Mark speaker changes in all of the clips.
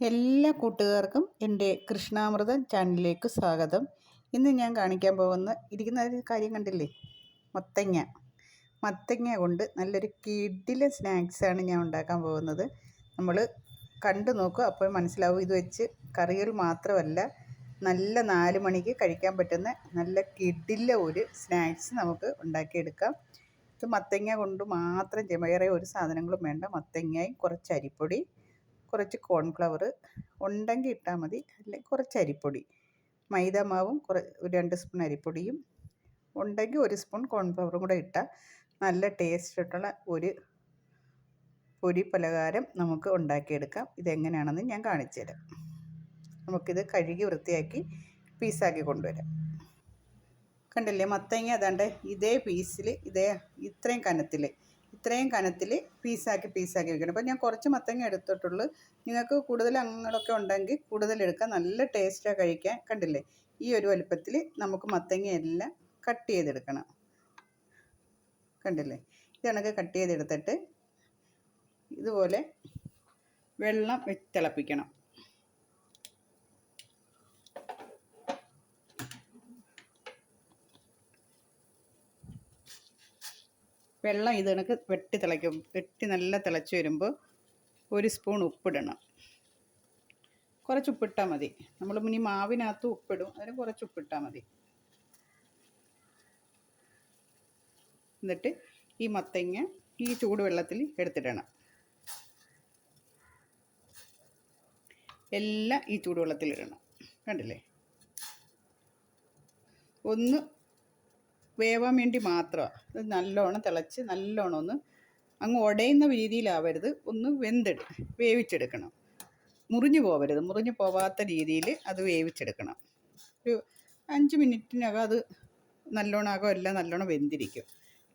Speaker 1: എല്ലാ കൂട്ടുകാർക്കും എന്റെ കൃഷ്ണാമൃതം ചാനലിലേക്ക് സ്വാഗതം. ഇന്ന് ഞാൻ കാണിക്കാൻ പോകുന്ന ഇരിക്കുന്ന ഒരു കാര്യം കണ്ടില്ലേ? മത്തങ്ങ. മത്തങ്ങ കൊണ്ട് നല്ലൊരു കിഡിലെ സ്നാക്സാണ് ഞാൻ ഉണ്ടാക്കാൻ പോകുന്നത്. നമ്മൾ കണ്ടു നോക്കുക അപ്പോൾ മനസ്സിലാവും. ഇത് വെച്ച് കറികൾ മാത്രമല്ല നല്ല നാല് മണിക്ക് കഴിക്കാൻ പറ്റുന്ന നല്ല കിഡിലെ ഒരു സ്നാക്സ് നമുക്ക് ഉണ്ടാക്കിയെടുക്കാം. ഇത് മത്തങ്ങ കൊണ്ട് മാത്രം വേറെ ഒരു സാധനങ്ങളും വേണ്ട. മത്തങ്ങയും കുറച്ച് അരിപ്പൊടി കുറച്ച് കോൺഫ്ലവർ ഉണ്ടെങ്കിൽ ഇട്ടാൽ മതി. അല്ലെങ്കിൽ കുറച്ച് അരിപ്പൊടി. മൈദ മാവും കുറ രണ്ട് സ്പൂൺ അരിപ്പൊടിയും. ഉണ്ടെങ്കിൽ ഒരു സ്പൂൺ കോൺഫ്ലവറും കൂടെ ഇട്ടാൽ നല്ല ടേസ്റ്റ് ആയിട്ടുള്ള ഒരു പൊരി പലഹാരം നമുക്ക് ഉണ്ടാക്കിയെടുക്കാം. ഇതെങ്ങനെയാണെന്ന് ഞാൻ കാണിച്ചു തരാം. നമുക്കിത് കഴുകി വൃത്തിയാക്കി പീസാക്കി കൊണ്ടുവരാം. കണ്ടില്ലേ മത്തങ്ങ അതാണ്ട് ഇതേ പീസിൽ ഇതേ ഇത്രയും കനത്തിൽ ഇത്രയും കനത്തിൽ പീസാക്കി പീസാക്കി വെക്കണം. അപ്പോൾ ഞാൻ കുറച്ച് മത്തങ്ങ എടുത്തിട്ടുള്ളൂ. നിങ്ങൾക്ക് കൂടുതൽ അങ്ങനെയൊക്കെ ഉണ്ടെങ്കിൽ കൂടുതൽ എടുക്കാം നല്ല ടേസ്റ്റാണ് കഴിക്കാൻ. കണ്ടില്ലേ? ഈ ഒരു വലുപ്പത്തിൽ നമുക്ക് മത്തങ്ങയെല്ലാം കട്ട് ചെയ്തെടുക്കണം. കണ്ടില്ലേ? ഇതണക്ക് കട്ട് ചെയ്തെടുത്തിട്ട് ഇതുപോലെ വെള്ളം തിളപ്പിക്കണം. വെള്ളം ഇത് കണക്ക് വെട്ടി തിളയ്ക്കും. വെട്ടി നല്ല തിളച്ച് വരുമ്പോൾ ഒരു സ്പൂൺ ഉപ്പിടണം. കുറച്ച് ഉപ്പിട്ടാൽ മതി. നമ്മൾ ഇനി മാവിനകത്ത് ഉപ്പിടും. അതിന് കുറച്ച് ഉപ്പിട്ടാൽ മതി. എന്നിട്ട് ഈ മത്തങ്ങ ഈ ചൂടുവെള്ളത്തിൽ എടുത്തിടണം. എല്ലാം ഈ ചൂടുവെള്ളത്തിൽ ഇടണം. കണ്ടില്ലേ? ഒന്ന് വേവാൻ വേണ്ടി മാത്രമാണ് ഇത് നല്ലോണം തിളച്ച് നല്ലോണം ഒന്ന് അങ്ങ് ഉടയുന്ന രീതിയിലാവരുത്. ഒന്ന് വെന്തെടു വേവിച്ചെടുക്കണം. മുറിഞ്ഞു പോവരുത്. മുറിഞ്ഞു പോവാത്ത രീതിയിൽ അത് വേവിച്ചെടുക്കണം. ഒരു അഞ്ച് മിനിറ്റിനകം അത് നല്ലോണം അകം എല്ലാം നല്ലോണം വെന്തിരിക്കും.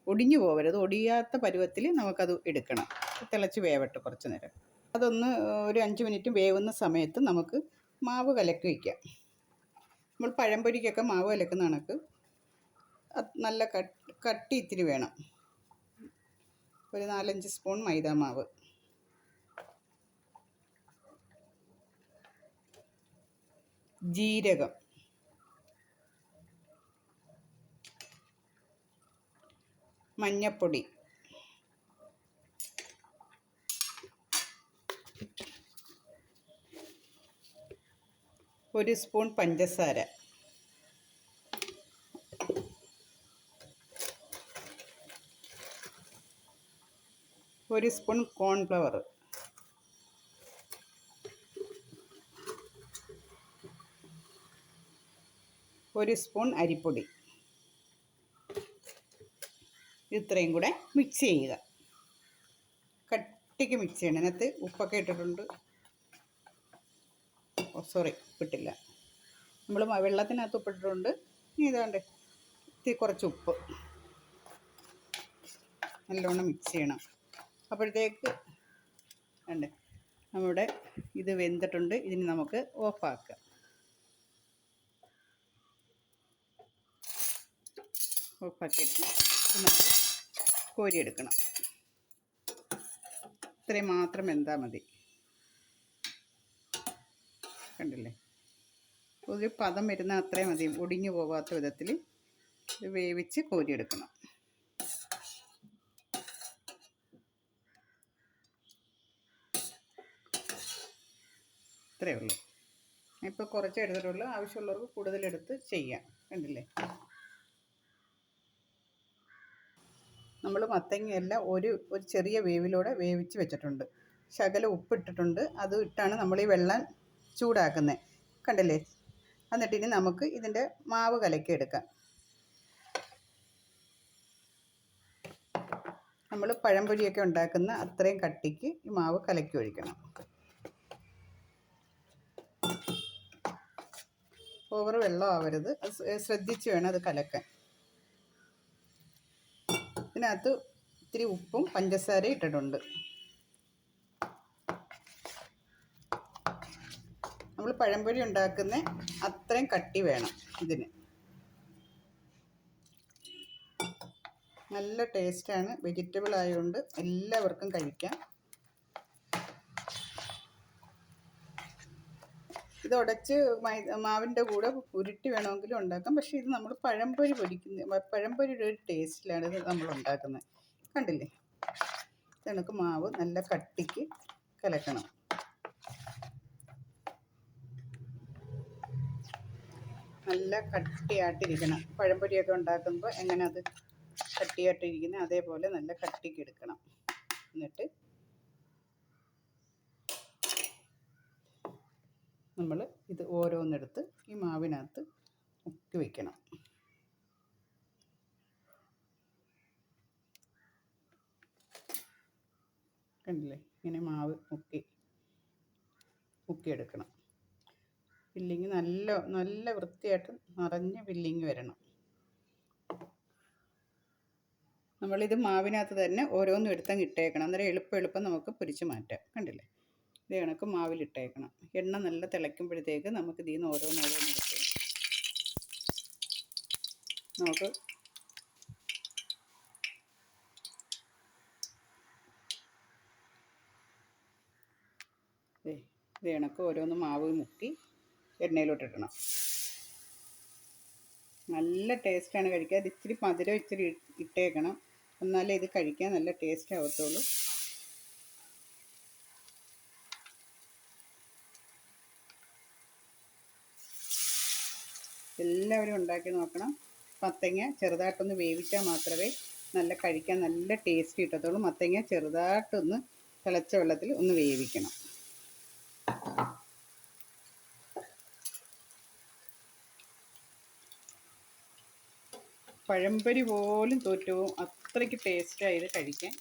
Speaker 1: ഒടിഞ്ഞു പോവരുത്. ഒടിയാത്ത പരുവത്തിൽ നമുക്കത് എടുക്കണം. തിളച്ച് വേവട്ടെ കുറച്ച് നേരം. അതൊന്ന് ഒരു അഞ്ച് മിനിറ്റ് വേവുന്ന സമയത്ത് നമുക്ക് മാവ് കലക്കി വയ്ക്കാം. നമ്മൾ പഴംപൊരിക്കൊക്കെ മാവ് കലക്കുന്ന കണക്ക് നല്ല കട്ടി ഇത്തിരി വേണം. ഒരു നാലഞ്ച് സ്പൂൺ മൈദ മാവ് ജീരകം. മഞ്ഞപ്പൊടി. ഒരു സ്പൂൺ പഞ്ചസാര. ഒരു സ്പൂൺ കോൺഫ്ലവർ. ഒരു സ്പൂൺ അരിപ്പൊടി. ഇത്രയും കൂടെ മിക്സ് ചെയ്യുക. കട്ടിക്ക് മിക്സ് ചെയ്യണം. അതിനകത്ത് ഉപ്പൊക്കെ ഇട്ടിട്ടുണ്ട്. ഓ സോറി ഉപ്പിട്ടില്ല നമ്മൾ വെള്ളത്തിനകത്ത് ഉപ്പിട്ടിട്ടുണ്ട്. ഇതാണ്ട് ഇത്തിരി കുറച്ച് ഉപ്പ്. നല്ലോണം മിക്സ് ചെയ്യണം. അപ്പോഴത്തേക്ക് ഉണ്ട് നമ്മുടെ ഇത് വെന്തിട്ടുണ്ട്. ഇതിന് നമുക്ക് ഓഫാക്കാം ഓഫാക്കിയിട്ട് നമുക്ക് കോരിയെടുക്കണം. ഇത്രയും മാത്രം വെന്താൽ മതി. കണ്ടില്ലേ? ഒരു പദം വരുന്ന അത്രയും മതി. ഒടിഞ്ഞു പോകാത്ത വിധത്തിൽ വേവിച്ച് കോരിയെടുക്കണം. ഇത്രയേ ഉള്ളൂ. ഇപ്പോൾ കുറച്ച് എടുത്തിട്ടുള്ളൂ. ആവശ്യമുള്ളവർക്ക് കൂടുതലെടുത്ത് ചെയ്യാം. കണ്ടില്ലേ? നമ്മൾ മത്തങ്ങയെല്ലാം ഒരു ഒരു ചെറിയ വേവിലൂടെ വേവിച്ച് വെച്ചിട്ടുണ്ട്. ശകല ഉപ്പിട്ടിട്ടുണ്ട്. അത് ഇട്ടാണ് നമ്മൾ ഈ വെള്ളം ചൂടാക്കുന്നത് കണ്ടില്ലേ? എന്നിട്ട് ഇനി നമുക്ക് ഇതിന്റെ മാവ് കലക്കി എടുക്കാം. നമ്മൾ പഴംപൊരിയൊക്കെ ഉണ്ടാക്കുന്ന അത്രയും കട്ടിക്ക് ഈ മാവ് കലക്കി ഒഴിക്കണം. ഓവർ വെള്ളം ആവരുത്. ശ്രദ്ധിച്ച് വേണം അത് കലക്കാൻ. ഇതിനകത്ത് ഇത്തിരി ഉപ്പും പഞ്ചസാരയും ഇട്ടിട്ടുണ്ട്. നമ്മൾ പഴംപൊരി ഉണ്ടാക്കുന്ന അത്രയും കട്ടി വേണം ഇതിന്. നല്ല ടേസ്റ്റാണ് വെജിറ്റബിൾ ആയതുകൊണ്ട് എല്ലാവർക്കും കഴിക്കാം. ഇത് ഉടച്ച് മാവിന്റെ കൂടെ ഉരുട്ടി വേണമെങ്കിലും ഉണ്ടാക്കാം. പക്ഷേ ഇത് നമ്മൾ പഴംപൊരി പൊരിക്കുന്ന പഴംപൊരിയുടെ ഒരു ടേസ്റ്റിലാണ് ഇത് നമ്മൾ ഉണ്ടാക്കുന്നത്. കണ്ടില്ലേ? ഇതണക്ക് മാവ് നല്ല കട്ടിക്ക് കലക്കണം. നല്ല കട്ടിയായിട്ടിരിക്കണം. പഴംപൊരിയൊക്കെ ഉണ്ടാക്കുമ്പോൾ എങ്ങനെ അത് കട്ടിയായിട്ടിരിക്കുന്നത്? അതേപോലെ നല്ല കട്ടിക്ക് എടുക്കണം. എന്നിട്ട് നമ്മൾ ഇത് ഓരോന്നെടുത്ത് ഈ മാവിനകത്ത് മുക്കി വയ്ക്കണം കണ്ടില്ലേ? ഇങ്ങനെ മാവ് മുക്കി മുക്കിയെടുക്കണം. ഫില്ലിങ് നല്ല നല്ല വൃത്തിയായിട്ട് നിറഞ്ഞ ഫില്ലിങ് വരണം. നമ്മളിത് മാവിനകത്ത് തന്നെ ഓരോന്നും എടുത്തങ്ങ് ഇട്ടേക്കണം. അന്നേരം എളുപ്പം എളുപ്പം നമുക്ക് പൊരിച്ച് മാറ്റാം. കണ്ടില്ലേ? ഇത് കണക്ക് മാവിലിട്ടേക്കണം. എണ്ണ നല്ല തിളയ്ക്കുമ്പോഴത്തേക്ക് നമുക്ക് ഇതിൽ നിന്ന് ഓരോന്നോരോന്നെടുത്ത് നമുക്ക് ഇത് കണക്ക് ഓരോന്ന് മാവ് മുക്കി എണ്ണയിലോട്ടിടണം. നല്ല ടേസ്റ്റാണ് കഴിക്കുക അത് ഇച്ചിരി മധുരം ഇച്ചിരി ഇട്ടേക്കണം. എന്നാലേ ഇത് കഴിക്കാൻ നല്ല ടേസ്റ്റ് ആവത്തുള്ളൂ. എല്ലാവരും ഉണ്ടാക്കി നോക്കണം. മത്തങ്ങ ചെറുതായിട്ടൊന്ന് വേവിച്ചാൽ മാത്രമേ നല്ല കഴിക്കാൻ നല്ല ടേസ്റ്റ് കിട്ടത്തുള്ളൂ. മത്തങ്ങ ചെറുതായിട്ടൊന്ന് തിളച്ച വെള്ളത്തിൽ ഒന്ന് വേവിക്കണം. പഴംപരി പോലും തോറ്റവും അത്രയ്ക്ക് ടേസ്റ്റ് ഇത് കഴിക്കാൻ.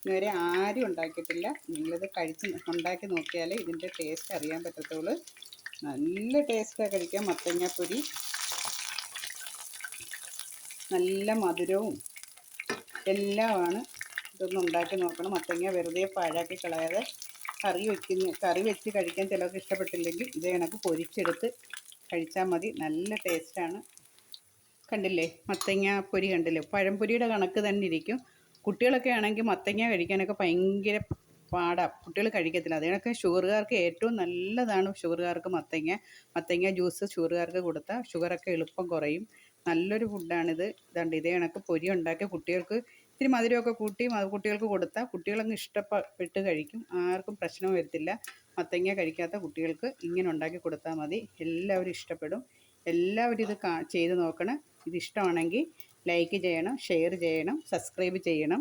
Speaker 1: ഇതുവരെ ആരും ഉണ്ടാക്കിയിട്ടില്ല. നിങ്ങളിത് കഴിച്ച് ഉണ്ടാക്കി നോക്കിയാലേ ഇതിന്റെ ടേസ്റ്റ് അറിയാൻ പറ്റത്തുള്ളൂ. നല്ല ടേസ്റ്റാണ് കഴിക്കാൻ മത്തങ്ങാപ്പൊരി. നല്ല മധുരവും എല്ലാമാണ് ഇതൊന്ന് ഉണ്ടാക്കി നോക്കണം. മത്തങ്ങ വെറുതെ പാഴാക്കി കളയാതെ കറി വയ്ക്കുന്ന കറി വെച്ച് കഴിക്കാൻ ചിലർക്ക് ഇഷ്ടപ്പെട്ടില്ലെങ്കിൽ ഇത് കണക്ക് പൊരിച്ചെടുത്ത് കഴിച്ചാൽ മതി. നല്ല ടേസ്റ്റാണ് കണ്ടില്ലേ? മത്തങ്ങ പൊരി കണ്ടില്ലേ? പഴംപൊരിയുടെ കണക്ക് തന്നെ ഇരിക്കും. കുട്ടികളൊക്കെ ആണെങ്കിൽ മത്തങ്ങ കഴിക്കാനൊക്കെ ഭയങ്കര പാടാം കുട്ടികൾ കഴിക്കത്തില്ല. അതിനൊക്കെ ഷുഗറുകാർക്ക് ഏറ്റവും നല്ലതാണ് ഷുഗറുകാർക്ക് മത്തങ്ങ. മത്തങ്ങ ജ്യൂസ് ഷുഗറുകാർക്ക് കൊടുത്താൽ ഷുഗറൊക്കെ എളുപ്പം കുറയും. നല്ലൊരു ഫുഡാണിത്. ഇതാണ്ട് ഇതേ കണക്ക് പൊരി ഉണ്ടാക്കി കുട്ടികൾക്ക് ഇത്തിരി മധുരമൊക്കെ കൂട്ടി കുട്ടികൾക്ക് കൊടുത്താൽ കുട്ടികളങ്ങ് ഇഷ്ടപ്പെട്ട് കഴിക്കും. ആർക്കും പ്രശ്നം വരത്തില്ല. മത്തങ്ങ കഴിക്കാത്ത കുട്ടികൾക്ക് ഇങ്ങനെ ഉണ്ടാക്കി കൊടുത്താൽ മതി. എല്ലാവരും ഇഷ്ടപ്പെടും. എല്ലാവരും ഇത് കാ ചെയ്ത് നോക്കണം. ഇത് ഇഷ്ടമാണെങ്കിൽ ലൈക്ക് ചെയ്യണം ഷെയർ ചെയ്യണം സബ്സ്ക്രൈബ് ചെയ്യണം.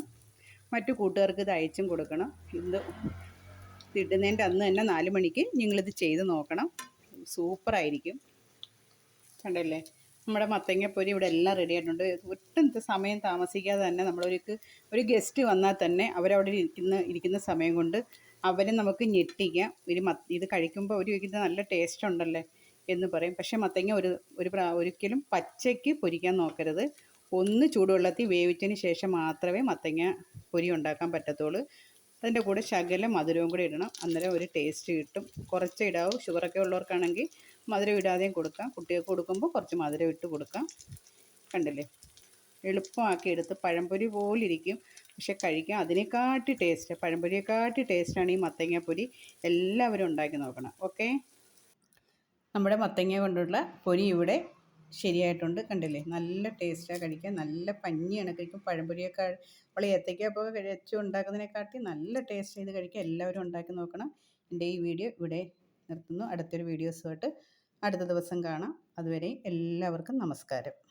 Speaker 1: മറ്റു കൂട്ടുകാർക്ക് ഇത് അയച്ചും കൊടുക്കണം. ഇത് ഇടുന്നതിന്റെ അന്ന് തന്നെ നാല് മണിക്ക് നിങ്ങളിത് ചെയ്ത് നോക്കണം. സൂപ്പറായിരിക്കും. കണ്ടല്ലേ? നമ്മുടെ മത്തങ്ങപ്പൊരി ഇവിടെ എല്ലാം റെഡി ആയിട്ടുണ്ട്. ഒട്ടും സമയം താമസിക്കാതെ തന്നെ നമ്മളൊരു ഒരു ഗസ്റ്റ് വന്നാൽ തന്നെ അവരവിടെ ഇരിക്കുന്ന ഇരിക്കുന്ന സമയം കൊണ്ട് അവരെ നമുക്ക് ഞെട്ടിക്കാം. ഒരു ഇത് കഴിക്കുമ്പോൾ അവർ ചോദിക്കുന്നത് നല്ല ടേസ്റ്റ് ഉണ്ടല്ലേ എന്ന് പറയും. പക്ഷേ മത്തങ്ങ ഒരു ഒരു ഒരിക്കലും പച്ചയ്ക്ക് പൊരിക്കാൻ നോക്കരുത്. ഒന്ന് ചൂടുവെള്ളത്തിൽ വേവിച്ചതിന് ശേഷം മാത്രമേ മത്തങ്ങ പൊരി ഉണ്ടാക്കാൻ പറ്റത്തുള്ളൂ. അതിന്റെ കൂടെ ശകലം മധുരവും കൂടി ഇടണം. അന്നേരം ഒരു ടേസ്റ്റ് കിട്ടും. കുറച്ച് ഇടാവും. ഷുഗറൊക്കെ ഉള്ളവർക്കാണെങ്കിൽ മധുരം ഇടാതെയും കൊടുക്കാം. കുട്ടികൾക്ക് കൊടുക്കുമ്പോൾ കുറച്ച് മധുരം ഇട്ട് കൊടുക്കാം. കണ്ടില്ലേ? എളുപ്പമാക്കി എടുത്ത് പഴംപൊരി പോലെ ഇരിക്കും. പക്ഷെ കഴിക്കാം അതിനെക്കാട്ടി ടേസ്റ്റ് പഴംപൊരിയെക്കാട്ടി ടേസ്റ്റാണ് ഈ മത്തങ്ങാപ്പൊരി എല്ലാവരും ഉണ്ടാക്കി നോക്കണം. ഓക്കെ നമ്മുടെ മത്തങ്ങ കൊണ്ടുള്ള പൊരി ഇവിടെ ശരിയായിട്ടുണ്ട്. കണ്ടില്ലേ? നല്ല ടേസ്റ്റാണ് കഴിക്കാൻ. നല്ല പഞ്ഞിയാണ് കഴിക്കും. പഴംപൊരിയൊക്കെ നമ്മൾ ഏത്തയ്ക്കപ്പോൾ കഴിച്ചു ഉണ്ടാക്കുന്നതിനെക്കാട്ടി നല്ല ടേസ്റ്റ് ചെയ്ത് കഴിക്കാൻ എല്ലാവരും ഉണ്ടാക്കി നോക്കണം. എന്റെ ഈ വീഡിയോ ഇവിടെ നിർത്തുന്നു. അടുത്തൊരു വീഡിയോസുമായിട്ട് അടുത്ത ദിവസം കാണാം. അതുവരെ എല്ലാവർക്കും നമസ്കാരം.